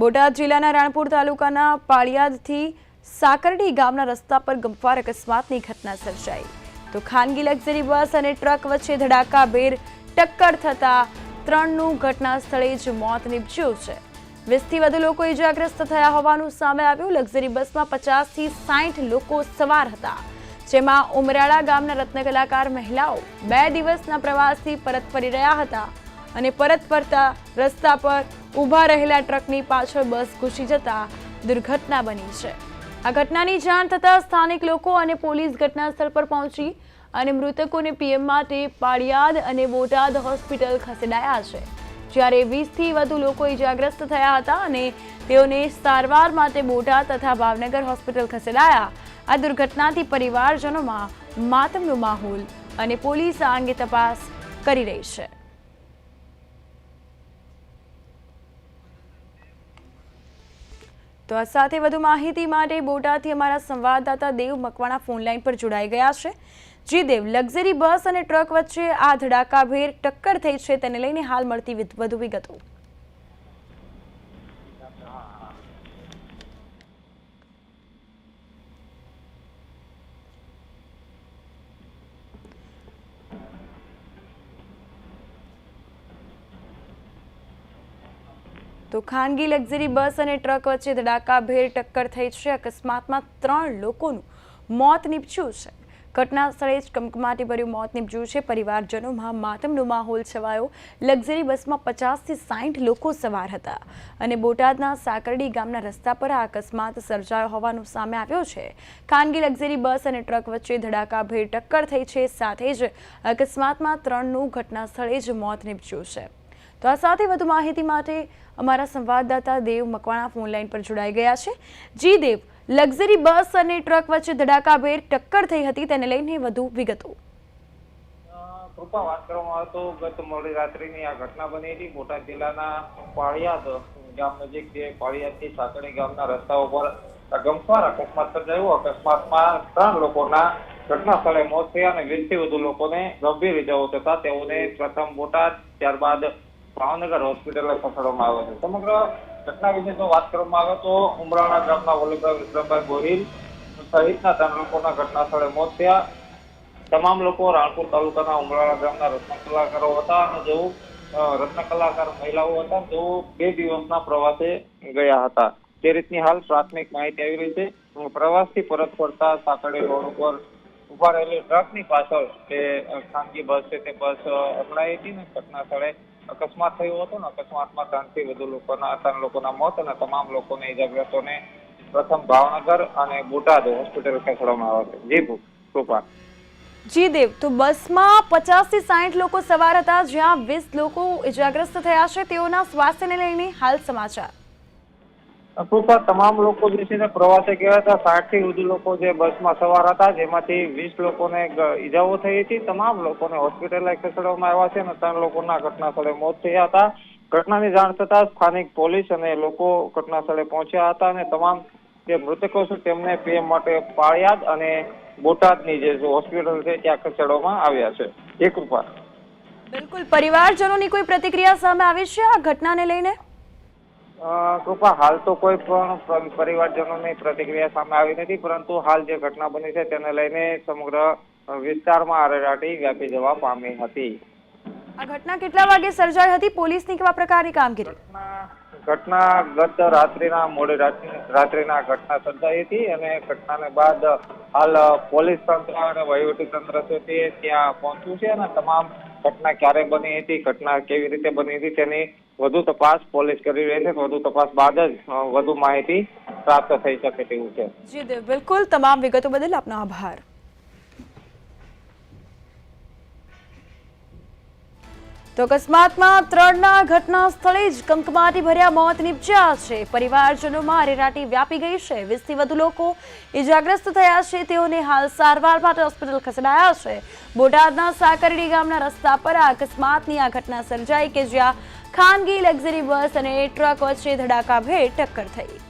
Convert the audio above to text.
બોટાદ જિલ્લાના રાણપુર તાલુકાના પાળિયાદથી સાકરડી ગામના રસ્તા પર ગંભીર અકસ્માતની ઘટના સર્જાઈ. તો ખાનગી લક્ઝરી બસ અને ટ્રક વચ્ચે ધડાકાભેર ટક્કર થતા ત્રણનું ઘટના સ્થળે જ મોત નીપજ્યું છે. વીસથી વધુ લોકો ઇજાગ્રસ્ત થયા હોવાનું સામે આવ્યું. લક્ઝરી બસમાં પચાસથી સાઠ લોકો સવાર હતા, જેમાં ઉમરાળા ગામના રત્ન કલાકાર મહિલાઓ બે દિવસના પ્રવાસથી પરત ફરી રહ્યા હતા અને પરત ફરતા રસ્તા પર ઊભા રહેલા ટ્રકની પાછળ બસ ઘૂસી જતા દુર્ઘટના બની છે. આ ઘટનાની જાણ થતાં સ્થાનિક લોકો અને પોલીસ ઘટના સ્થળ પર પહોંચી અને મૃતકોને પીએમ માટે પાળિયાદ અને બોટાદ હોસ્પિટલ ખસેડાયા છે. જ્યારે વીસથી વધુ લોકો ઇજાગ્રસ્ત થયા હતા અને તેઓને સારવાર માટે બોટાદ તથા ભાવનગર હોસ્પિટલ ખસેડાયા. આ દુર્ઘટનાથી પરિવારજનોમાં માતમનો માહોલ અને પોલીસ આ અંગે તપાસ કરી રહી છે. તો આ સાથે વધુ માહિતી માટે બોટાદથી અમારા સંવાદદાતા દેવ મકવાણા ફોનલાઈન પર જોડાઈ ગયા છે. જી દેવ, લક્ઝરી બસ અને ટ્રક વચ્ચે આ ધડાકાભેર ટક્કર થઈ છે, તેને લઈને હાલ મળતી વધુ વિગતો. તો ખાનગી લક્ઝરી બસ અને ટ્રક વચ્ચે ધડાકાભેર ટક્કર થઈ છે. અકસ્માતમાં ત્રણ લોકોનું મોત નીપજ્યું છે. ઘટના સ્થળે જ કમકમાટીભર્યું મોત નીપજ્યું છે. પરિવારજનોમાં માતમનો માહોલ છવાયો. લક્ઝરી બસમાં પચાસથી સાઠ લોકો સવાર હતા અને બોટાદના સાકરડી ગામના રસ્તા પર આ અકસ્માત સર્જાયો હોવાનું સામે આવ્યો છે. ખાનગી લક્ઝરી બસ અને ટ્રક વચ્ચે ધડાકાભેર ટક્કર થઈ છે. સાથે જ અકસ્માતમાં ત્રણનું ઘટના સ્થળે જ મોત નીપજ્યું છે. તો આ સાથે વધુ માહિતી માટે અમારા સંવાદદાતા દેવ મકવાણા ફોનલાઈન પર જોડાઈ ગયા છે. જી દેવ, લક્ઝરી બસ અને ટ્રક વચ્ચે ધડાકાભેર ટક્કર થઈ હતી, તેને લઈને વધુ વિગતો. બોટાદ જિલ્લાના પાળિયાદ ગામ નજીક જે પાળિયાદથી ગામના રસ્તાઓ પર આ ગમખ્વાર અકસ્માત લોકોના ઘટના સ્થળે મોત થયા અને વીસથી વધુ લોકોને ગંભીર ઇજાઓ તેઓને પ્રથમ બોટાદ, ત્યારબાદ ભાવનગર હોસ્પિટલે ખસેડવામાં આવ્યો છે. સમગ્ર ઘટના વિશે જો વાત કરવામાં આવે તો ઉમરાણા ગામના વલ્લભભાઈ વિક્રમભાઈ ગોહિલ સહિતના ત્રણ લોકોના ઘટના સ્થળે મોત થયા. તમામ લોકો રાણપુર તાલુકાના ઉમરાળા ગામના રત્ન કલાકારો હતા અને જેઓ રત્ન કલાકાર મહિલાઓ હતા, તેઓ બે દિવસના પ્રવાસે ગયા હતા. તે રીતની હાલ પ્રાથમિક માહિતી આવી રહી છે. પ્રવાસથી પરત ફરતા સાંકળી રોડ ઉપર ઊભા રહેલી ટ્રકની પાછળ જે ખાનગી બસ છે તે બસ અથડાઈ હતી ને ઘટના સ્થળે અકસ્માત થયો હતો ને, અકસ્માતમાં ત્રણથી વધુ લોકોના, ત્રણ લોકોના મોત અને તમામ લોકોને ઇજાગ્રસ્તોને પ્રથમ ભાવનગર અને બોટાદ હોસ્પિટલ ખસેડવામાં આવ્યા છે. જી કૃપા. જી દેવ, તો બસમાં પચાસથી સાઠ લોકો સવાર હતા, જ્યાં વીસ લોકો ઇજાગ્રસ્ત થયા છે. તેઓના સ્વાસ્થ્યને લઈને હાલ સમાચાર. કૃપા તમામ લોકો જે છે પ્રવાસે ગયા હતા સાઠથી વધુ લોકો જે બસમાં સવાર હતા, જેમાંથી વીસ લોકોને ઈજાઓ થઈ હતી. તમામ લોકોને હોસ્પિટલે ખસેડવામાં આવ્યા છે અને ત્રણ લોકોના ઘટના સ્થળે મોત થયા હતા. ઘટનાની જાણ થતાં સ્થાનિક પોલીસ અને લોકો ઘટના સ્થળે પહોંચ્યા હતા અને તમામ જે મૃતકો છે તેમને પીએમ માટે પાળિયાદ અને બોટાદની જે હોસ્પિટલ છે ત્યાં ખસેડવામાં આવ્યા છે. એ કૃપા. બિલકુલ. પરિવારજનોની કોઈ પ્રતિક્રિયા સામે આવી છે આ ઘટનાને લઈને? કૃપા હાલ તો કોઈ પણ પરિવારજનોની પ્રતિક્રિયા સામે આવી નથી પરંતુ હાલ જે ઘટના બની છે તેને લઈને સમગ્ર વિસ્તારમાં આરેરાટી વ્યાપી જવા પામી હતી. આ ઘટના કેટલા વાગે સર્જાઈ હતી? પોલીસની કેવા પ્રકારની કામગીરી? ઘટના ગત રાત્રિના મોડી રાત્રિ રાત્રિના ઘટના સર્જાઈ હતી અને ઘટનાને બાદ હાલ પોલીસ તંત્ર અને વહીવટી તંત્ર છે તે ત્યાં પહોંચ્યું છે અને તમામ ઘટના ક્યારે બની હતી, ઘટના કેવી રીતે બની હતી, તેની વધુ તપાસ પોલીસ કરી રહી છે. વધુ તપાસ બાદ જ વધુ માહિતી પ્રાપ્ત થઈ શકે તેવું છે. જી, બિલકુલ. તમામ વિગતો બદલ આપનો આભાર. તો અકસ્માતમાં ત્રણના ઘટના સ્થળે જ કંકમાટી ભર્યા મોત નીપજ્યા છે. પરિવારજનોમાં અરેરાટી વ્યાપી ગઈ છે. વીસથી વધુ લોકો ઇજાગ્રસ્ત થયા છે. તેઓને હાલ સારવાર માટે હોસ્પિટલ ખસેડાયા છે. બોટાદના સાકરડી ગામના રસ્તા પર આ અકસ્માતની આ ઘટના સર્જાઈ કે જ્યાં ખાનગી લક્ઝરી બસ અને ટ્રક વચ્ચે ધડાકાભેર ટક્કર થઈ.